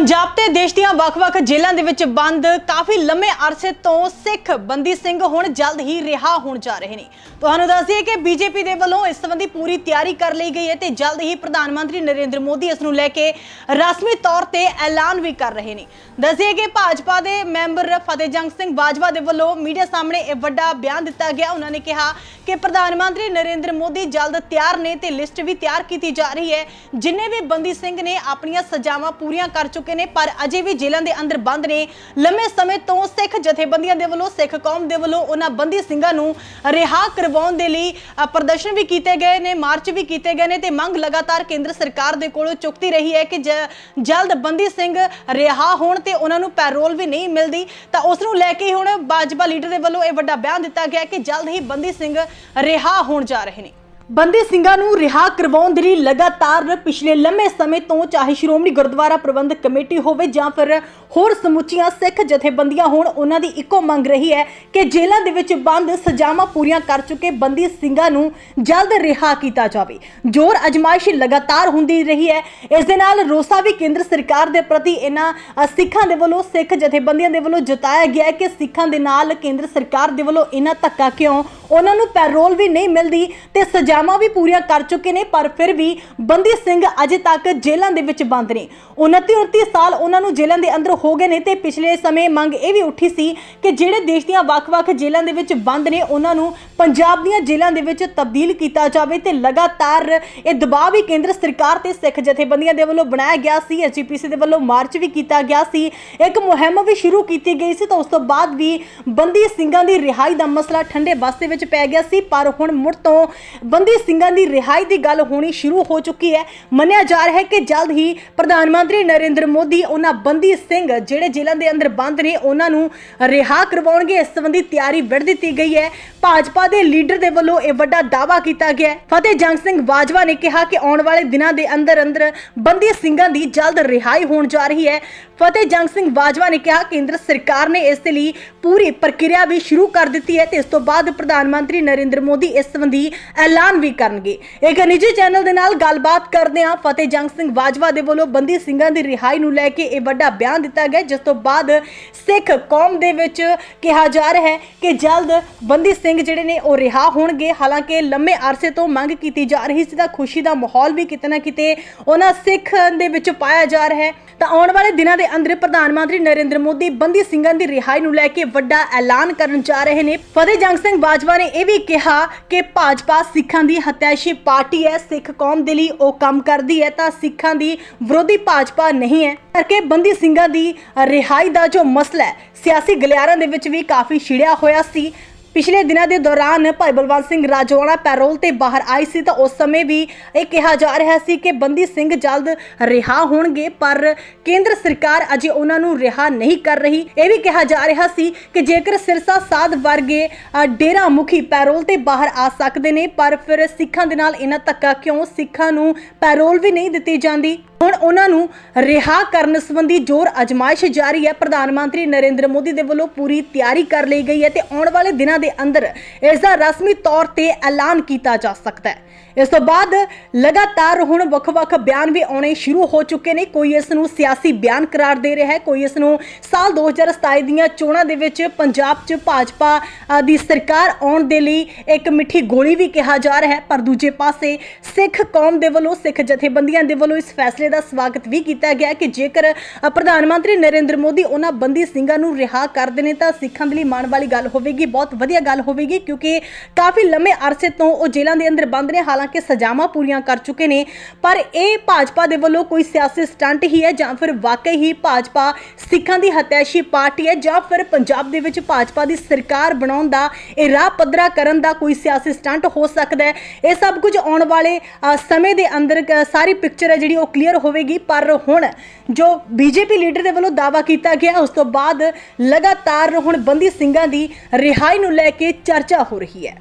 ਪੰਜਾਬ ਤੇ ਦੇਸ਼ ਦੀਆਂ ਵੱਖ-ਵੱਖ ਜੇਲ੍ਹਾਂ ਦੇ ਵਿੱਚ ਬੰਦ ਕਾਫੀ ਲੰਮੇ ਅਰਸੇ ਤੋਂ ਸਿੱਖ ਬੰਦੀ ਸਿੰਘ ਹੁਣ ਜਲਦ ਹੀ ਰਿਹਾ ਹੋਣ ਜਾ ਰਹੇ ਨੇ। ਤੁਹਾਨੂੰ ਦੱਸ ਦਈਏ ਕਿ ਬੀਜੇਪੀ ਦੇ ਵੱਲੋਂ ਇਸ ਸੰਬੰਧੀ ਪੂਰੀ ਤਿਆਰੀ ਕਰ ਲਈ ਗਈ ਹੈ ਤੇ ਜਲਦ ਹੀ ਪ੍ਰਧਾਨ ਮੰਤਰੀ ਨਰਿੰਦਰ ਮੋਦੀ ਇਸ ਨੂੰ ਲੈ ਕੇ ਰਸਮੀ ਤੌਰ ਤੇ ਐਲਾਨ ਵੀ ਕਰ ਰਹੇ ਨੇ। ਦੱਸਿਏ ਕਿ ਭਾਜਪਾ ਦੇ ਮੈਂਬਰ ਫਤਿਹਜੰਗ ਸਿੰਘ ਬਾਜਵਾ ਦੇ ਵੱਲੋਂ ਮੀਡੀਆ ਸਾਹਮਣੇ ਇਹ ਵੱਡਾ ਬਿਆਨ ਦਿੱਤਾ ਗਿਆ। ਉਹਨਾਂ ਨੇ ਕਿਹਾ ਕਿ ਪ੍ਰਧਾਨ ਮੰਤਰੀ ਨਰਿੰਦਰ ਮੋਦੀ ਜਲਦ ਤਿਆਰ ਨੇ ਤੇ ਲਿਸਟ ਵੀ ਤਿਆਰ ਕੀਤੀ ਜਾ ਰਹੀ ਹੈ। ਜਿੰਨੇ ਵੀ ਬੰਦੀ ਸਿੰਘ ਨੇ ਆਪਣੀਆਂ ਸਜ਼ਾਵਾਂ ਪੂਰੀਆਂ ਕਰ ਚੁੱਕੇ ਨੇ, ਪਰ ਅਜੇ ਵੀ ਜੇਲ੍ਹਾਂ ਦੇ ਅੰਦਰ ਬੰਦ ਨੇ। ਲੰਮੇ ਸਮੇਂ ਤੋਂ ਸਿੱਖ ਜਥੇਬੰਦੀਆਂ ਦੇ ਵੱਲੋਂ, ਸਿੱਖ ਕੌਮ ਦੇ ਵੱਲੋਂ ਉਹਨਾਂ ਬੰਦੀ ਸਿੰਘਾਂ ਨੂੰ ਰਿਹਾ ਕਰਵਾਉਣ ਦੇ ਲਈ ਪ੍ਰਦਰਸ਼ਨ ਵੀ ਕੀਤੇ ਗਏ ਨੇ, ਮਾਰਚ ਵੀ ਕੀਤੇ ਗਏ ਨੇ ਤੇ ਮੰਗ ਲਗਾਤਾਰ ਕੇਂਦਰ ਸਰਕਾਰ ਦੇ ਕੋਲੋਂ ਚੁੱਕਦੀ ਰਹੀ ਹੈ ਕਿ ਜਲਦ ਬੰਦੀ ਸਿੰਘ ਰਿਹਾ ਹੋਣ ਤੇ ਉਹਨਾਂ ਨੂੰ ਪੈਰੋਲ ਵੀ ਨਹੀਂ ਮਿਲਦੀ। ਤਾਂ ਉਸ ਨੂੰ ਲੈ ਕੇ ਹੁਣ ਭਾਜਪਾ ਲੀਡਰ ਦੇ ਵੱਲੋਂ ਇਹ ਵੱਡਾ ਬਿਆਨ ਦਿੱਤਾ ਗਿਆ ਕਿ ਜਲਦ ਹੀ ਬੰਦੀ ਸਿੰਘ ਰਿਹਾ ਹੋਣ ਜਾ ਰਹੇ ਨੇ। ਬੰਦੀ ਸਿੰਘਾਂ ਨੂੰ ਰਿਹਾ ਕਰਵਾਉਣ ਦੇ ਲਈ ਲਗਾਤਾਰ ਪਿਛਲੇ ਲੰਮੇ ਸਮੇਂ ਤੋਂ ਚਾਹੇ ਸ਼੍ਰੋਮਣੀ ਗੁਰਦੁਆਰਾ ਪ੍ਰਬੰਧਕ ਕਮੇਟੀ ਹੋਵੇ ਜਾਂ ਫਿਰ ਹੋਰ ਸਮੁੱਚੀਆਂ ਸਿੱਖ ਜਥੇਬੰਦੀਆਂ ਹੋਣ, ਉਹਨਾਂ ਦੀ ਇੱਕੋ ਮੰਗ ਰਹੀ ਹੈ ਕਿ ਜੇਲ੍ਹਾਂ ਦੇ ਵਿੱਚ ਬੰਦ ਸਜ਼ਾਵਾਂ ਪੂਰੀਆਂ ਕਰ ਚੁੱਕੇ ਬੰਦੀ ਸਿੰਘਾਂ ਨੂੰ ਜਲਦ ਰਿਹਾ ਕੀਤਾ ਜਾਵੇ। ਜ਼ੋਰ ਅਜਮਾਇਸ਼ ਲਗਾਤਾਰ ਹੁੰਦੀ ਰਹੀ ਹੈ। ਇਸ ਦੇ ਨਾਲ ਰੋਸਾ ਵੀ ਕੇਂਦਰ ਸਰਕਾਰ ਦੇ ਪ੍ਰਤੀ ਇਹਨਾਂ ਸਿੱਖਾਂ ਦੇ ਵੱਲੋਂ, ਸਿੱਖ ਜਥੇਬੰਦੀਆਂ ਦੇ ਵੱਲੋਂ ਜਤਾਇਆ ਗਿਆ ਹੈ ਕਿ ਸਿੱਖਾਂ ਦੇ ਨਾਲ ਕੇਂਦਰ ਸਰਕਾਰ ਦੇ ਵੱਲੋਂ ਇਹਨਾਂ ਧੱਕਾ ਕਿਉਂ ਉਹਨਾਂ ਨੂੰ ਪੈਰੋਲ ਵੀ ਨਹੀਂ ਮਿਲਦੀ ਤੇ ਸਜ਼ਾਵਾਂ ਵੀ ਪੂਰੀਆਂ ਕਰ ਚੁੱਕੇ ਨੇ, ਪਰ ਫਿਰ ਵੀ ਬੰਦੀ ਸਿੰਘ ਅਜੇ ਤੱਕ ਜੇਲ੍ਹਾਂ ਦੇ ਵਿੱਚ ਬੰਦ ਨੇ। 29 29 ਸਾਲ ਉਹਨਾਂ ਨੂੰ ਜੇਲ੍ਹਾਂ ਦੇ ਅੰਦਰ ਹੋ ਗਏ ਨੇ ਤੇ ਪਿਛਲੇ ਸਮੇਂ ਮੰਗ ਇਹ ਵੀ ਉੱਠੀ ਸੀ ਕਿ ਜਿਹੜੇ ਦੇਸ਼ ਦੀਆਂ ਵੱਖ-ਵੱਖ ਜੇਲ੍ਹਾਂ ਦੇ ਵਿੱਚ ਬੰਦ ਨੇ, ਉਹਨਾਂ ਨੂੰ ਪੰਜਾਬ ਦੀਆਂ ਜੇਲ੍ਹਾਂ ਦੇ ਵਿੱਚ ਤਬਦੀਲ ਕੀਤਾ ਜਾਵੇ ਤੇ ਲਗਾਤਾਰ ਇਹ ਦਬਾਅ ਵੀ ਕੇਂਦਰ ਸਰਕਾਰ ਤੇ ਸਿੱਖ ਜਥੇਬੰਦੀਆਂ ਦੇ ਵੱਲੋਂ ਬਣਾਇਆ ਗਿਆ ਸੀ ਐਸਜੀਪੀਸੀ ਦੇ ਵੱਲੋਂ ਮਾਰਚ ਵੀ ਕੀਤਾ ਗਿਆ ਸੀ। ਇੱਕ ਮੁਹਿੰਮ ਵੀ ਸ਼ੁਰੂ ਕੀਤੀ ਗਈ ਸੀ ਤਾਂ ਉਸ ਤੋਂ ਬਾਅਦ ਵੀ ਬੰਦੀ ਸਿੰਘਾਂ ਦੀ ਰਿਹਾਈ ਦਾ ਮਸਲਾ ਠੰਡੇ ਬਸਤੇ ਵਿੱਚ ਪੈ ਗਿਆ ਸੀ, ਪਰ ਹੁਣ ਮੁੜ ਤੋਂ ਬੰਦੀ ਸਿੰਘਾਂ ਦੀ ਰਿਹਾਈ ਦੀ ਗੱਲ ਹੋਣੀ ਸ਼ੁਰੂ ਹੋ ਚੁੱਕੀ ਹੈ। ਮੰਨਿਆ ਜਾ ਰਿਹਾ ਹੈ ਕਿ ਜਲਦ ਹੀ ਪ੍ਰਧਾਨ ਮੰਤਰੀ ਨਰਿੰਦਰ ਮੋਦੀ ਉਹਨਾਂ ਬੰਦੀ ਸਿੰਘ ਜਿਹੜੇ ਜੇਲ੍ਹਾਂ ਦੇ ਅੰਦਰ ਬੰਦ ਨੇ, ਉਹਨਾਂ ਨੂੰ ਰਿਹਾ ਕਰਵਾਉਣਗੇ। ਇਸ ਸੰਬੰਧੀ ਤਿਆਰੀ ਵਿੱਢ ਦਿੱਤੀ ਗਈ ਹੈ। ਭਾਜਪਾ ਦੇ ਲੀਡਰ ਦੇ ਵੱਲੋਂ ਇਹ ਵੱਡਾ ਦਾਅਵਾ ਕੀਤਾ ਗਿਆ ਹੈ। ਫਤਿਹ ਜੰਗ ਸਿੰਘ ਬਾਜਵਾ ਨੇ ਕਿਹਾ ਕਿ ਆਉਣ ਵਾਲੇ ਦਿਨਾਂ ਦੇ ਅੰਦਰ ਅੰਦਰ ਬੰਦੀ ਸਿੰਘਾਂ ਦੀ ਜਲਦ ਰਿਹਾਈ ਹੋਣ ਜਾ ਰਹੀ ਹੈ। ਫਤਿਹ ਜੰਗ ਸਿੰਘ ਬਾਜਵਾ ਨੇ ਕਿਹਾ, ਕੇਂਦਰ ਸਰਕਾਰ ਨੇ ਇਸ ਦੇ ਲਈ ਪੂਰੀ ਪ੍ਰਕਿਰਿਆ ਵੀ ਸ਼ੁਰੂ ਕਰ ਦਿੱਤੀ ਹੈ ਤੇ ਇਸ ਤੋਂ ਬਾਅਦ ਪ੍ਰਧਾਨ ਮੰਤਰੀ ਨਰਿੰਦਰ ਮੋਦੀ ਇਸ ਸੰਬੰਧੀ ਐਲਾਨ ਵੀ ਕਰਨਗੇ। ਇੱਕ ਨਿੱਜੀ ਚੈਨਲ ਦੇ ਨਾਲ ਗੱਲਬਾਤ ਕਰਦੇ ਹਾਂ ਫਤਿਹ ਜੰਗ ਸਿੰਘ ਬਾਜਵਾ ਦੇ ਵੱਲੋਂ ਬੰਦੀ ਸਿੰਘਾਂ ਦੀ ਰਿਹਾਈ ਨੂੰ ਲੈ ਕੇ ਇਹ ਵੱਡਾ ਬਿਆਨ ਦਿੱਤਾ ਗਿਆ, ਜਿਸ ਤੋਂ ਬਾਅਦ ਸਿੱਖ ਕੌਮ ਦੇ ਵਿੱਚ ਕਿਹਾ ਜਾ ਰਿਹਾ ਹੈ ਕਿ ਜਲਦ ਬੰਦੀ ਸਿੰਘ ਜਿਹੜੇ ਨੇ ਉਹ ਰਿਹਾ ਹੋਣਗੇ। ਹਾਲਾਂਕਿ ਲੰਮੇ ਅਰਸੇ ਤੋਂ ਮੰਗ ਕੀਤੀ ਜਾ ਰਹੀ ਸੀ ਤਾਂ ਖੁਸ਼ੀ ਦਾ ਮਾਹੌਲ ਵੀ ਕਿਤੇ ਨਾ ਕਿਤੇ ਉਹਨਾਂ ਸਿੱਖ ਦੇ ਵਿੱਚ ਪਾਇਆ ਜਾ ਰਿਹਾ ਹੈ। ਤਾਂ ਆਉਣ ਵਾਲੇ ਦਿਨਾਂ ਦੇ ਅੰਦਰ ਪ੍ਰਧਾਨ ਮੰਤਰੀ ਨਰਿੰਦਰ ਮੋਦੀ ਬੰਦੀ ਸਿੰਘਾਂ ਦੀ ਰਿਹਾਈ ਨੂੰ ਲੈ ਕੇ ਵੱਡਾ ਐਲਾਨ ਕਰਨ ਜਾ ਰਹੇ ਨੇ। ਫਤਿਹ ਜੰਗ ਸਿੰਘ ਬਾਜਵਾ ਨੇ ਇਹ ਵੀ ਕਿਹਾ ਕਿ ਭਾਜਪਾ ਸਿੱਖਾਂ ਦੀ ਹਤਿਆਸ਼ੀ ਪਾਰਟੀ ਹੈ, ਸਿੱਖ ਕੌਮ ਦੇ ਲਈ ਉਹ ਕੰਮ ਕਰਦੀ ਹੈ, ਤਾਂ ਸਿੱਖਾਂ ਦੀ ਵਿਰੋਧੀ ਭਾਜਪਾ ਨਹੀਂ ਹੈ। ਕਰਕੇ ਬੰਦੀ ਸਿੰਘਾਂ ਦੀ ਰਿਹਾਈ ਦਾ ਜੋ ਮਸਲਾ ਹੈ, ਸਿਆਸੀ ਗਲਿਆਰਾਂ ਦੇ ਵਿੱਚ ਵੀ ਕਾਫੀ ਛਿੜਿਆ ਹੋਇਆ ਸੀ। ਪਿਛਲੇ ਦਿਨਾਂ ਦੇ ਦੌਰਾਨ ਭਾਈ ਬਲਵੰਤ ਸਿੰਘ ਰਾਜੋਆਣਾ ਪੈਰੋਲ ਤੇ ਬਾਹਰ ਆਈ ਸੀ ਤਾਂ ਉਸ ਸਮੇਂ ਵੀ ਇਹ ਕਿਹਾ ਜਾ ਰਿਹਾ ਸੀ ਕਿ ਬੰਦੀ ਸਿੰਘ ਜਲਦ ਰਿਹਾ ਹੋਣਗੇ, ਪਰ ਕੇਂਦਰ ਸਰਕਾਰ ਅਜੇ ਉਹਨਾਂ ਨੂੰ ਰਿਹਾ ਨਹੀਂ ਕਰ ਰਹੀ। ਇਹ ਵੀ ਕਿਹਾ ਜਾ ਰਿਹਾ ਸੀ ਕਿ ਜੇਕਰ ਸਿਰਸਾ ਸਾਧ ਵਰਗੇ ਡੇਰਾ ਮੁਖੀ ਪੈਰੋਲ ਤੇ ਬਾਹਰ ਆ ਸਕਦੇ ਨੇ, ਪਰ ਫਿਰ ਸਿੱਖਾਂ ਦੇ ਨਾਲ ਇਹਨਾਂ ਧੱਕਾ ਕਿਉਂ? ਸਿੱਖਾਂ ਨੂੰ ਪੈਰੋਲ ਵੀ ਨਹੀਂ ਦਿੱਤੀ ਜਾਂਦੀ। ਹੁਣ ਉਹਨਾਂ ਨੂੰ ਰਿਹਾ ਕਰਨ ਸੰਬੰਧੀ ਜ਼ੋਰ ਅਜਮਾਇਸ਼ ਜਾਰੀ ਹੈ। ਪ੍ਰਧਾਨ ਮੰਤਰੀ ਨਰਿੰਦਰ ਮੋਦੀ ਦੇ ਵੱਲੋਂ ਪੂਰੀ ਤਿਆਰੀ ਕਰ ਲਈ ਗਈ ਹੈ ਤੇ ਆਉਣ ਵਾਲੇ ਦਿਨਾਂ ਦੇ ਅੰਦਰ ਇਸ ਦਾ ਰਸਮੀ ਤੌਰ ਤੇ ਐਲਾਨ ਕੀਤਾ ਜਾ ਸਕਦਾ ਹੈ। ਇਸ ਤੋਂ ਬਾਅਦ ਲਗਾਤਾਰ ਹੁਣ ਵੱਖ-ਵੱਖ ਬਿਆਨ ਵੀ ਆਉਣੇ ਸ਼ੁਰੂ ਹੋ ਚੁੱਕੇ ਨੇ। ਕੋਈ ਇਸ ਨੂੰ ਸਿਆਸੀ ਬਿਆਨ ਕਰਾਰ ਦੇ ਰਿਹਾ ਹੈ, ਕੋਈ ਇਸ ਨੂੰ ਸਾਲ 2027 ਦੀਆਂ ਚੋਣਾਂ ਦੇ ਵਿੱਚ ਪੰਜਾਬ 'ਚ ਭਾਜਪਾ ਦੀ ਸਰਕਾਰ ਆਉਣ ਦੇ ਲਈ ਇੱਕ ਮਿੱਠੀ ਗੋਲੀ ਵੀ ਕਿਹਾ ਜਾ ਰਿਹਾ ਹੈ। ਪਰ ਦੂਜੇ ਪਾਸੇ ਸਿੱਖ ਕੌਮ ਦੇ ਵੱਲੋਂ, ਸਿੱਖ ਜਥੇਬੰਦੀਆਂ ਦੇ ਵੱਲੋਂ ਇਸ ਫੈਸਲੇ ਦਾ ਸਵਾਗਤ ਵੀ ਕੀਤਾ ਗਿਆ ਕਿ ਜੇਕਰ ਪ੍ਰਧਾਨ ਮੰਤਰੀ ਨਰਿੰਦਰ ਮੋਦੀ ਉਹਨਾਂ ਬੰਦੀ ਸਿੰਘਾਂ ਨੂੰ ਰਿਹਾ ਕਰਦੇ ਨੇ ਤਾਂ ਸਿੱਖਾਂ ਦੇ ਲਈ ਮਾਣ ਵਾਲੀ ਗੱਲ ਹੋਵੇਗੀ, ਬਹੁਤ ਵਧੀਆ ਗੱਲ ਹੋਵੇਗੀ ਕਿਉਂਕਿ ਕਾਫੀ ਲੰਮੇ ਅਰਸੇ ਤੋਂ ਉਹ ਜੇਲ੍ਹਾਂ ਦੇ ਅੰਦਰ ਬੰਦ ਨੇ, ਹਾਲਾਂਕਿ ਸਜ਼ਾਵਾਂ ਪੂਰੀਆਂ ਕਰ ਚੁੱਕੇ ਨੇ, ਪਰ ਇਹ ਭਾਜਪਾ ਦੇ ਵੱਲੋਂ ਕੋਈ ਸਿਆਸੀ ਸਟੰਟ ਹੀ ਹੈ ਜਾਂ ਫਿਰ ਵਾਕਈ ਹੀ ਭਾਜਪਾ ਸਿੱਖਾਂ ਦੀ ਹਤਿਆਸ਼ੀ ਪਾਰਟੀ ਹੈ ਜਾਂ ਫਿਰ ਪੰਜਾਬ ਦੇ ਵਿੱਚ ਭਾਜਪਾ ਦੀ ਸਰਕਾਰ ਬਣਾਉਣ ਦਾ, ਇਹ ਰਾਹ ਪੱਧਰਾ ਕਰਨ ਦਾ ਕੋਈ ਸਿਆਸੀ ਸਟੰਟ ਹੋ ਸਕਦਾ ਹੈ। ਇਹ ਸਭ ਕੁਝ ਆਉਣ ਵਾਲੇ ਸਮੇਂ ਦੇ ਅੰਦਰ ਸਾਰੀ ਪਿਕਚਰ ਹੈ ਜਿਹੜੀ ਉਹ ਕਲੀਅਰ ਹੋਵੇਗੀ, ਪਰ ਹੁਣ ਜੋ ਬੀਜੇਪੀ ਲੀਡਰ ਦੇ ਵੱਲੋਂ ਦਾਵਾ ਕੀਤਾ ਗਿਆ, ਉਸ ਤੋਂ ਬਾਅਦ ਲਗਾਤਾਰ ਹੁਣ ਬੰਦੀ ਸਿੰਘਾਂ ਦੀ ਰਿਹਾਈ ਨੂੰ ਲੈ ਕੇ ਚਰਚਾ ਹੋ ਰਹੀ ਹੈ।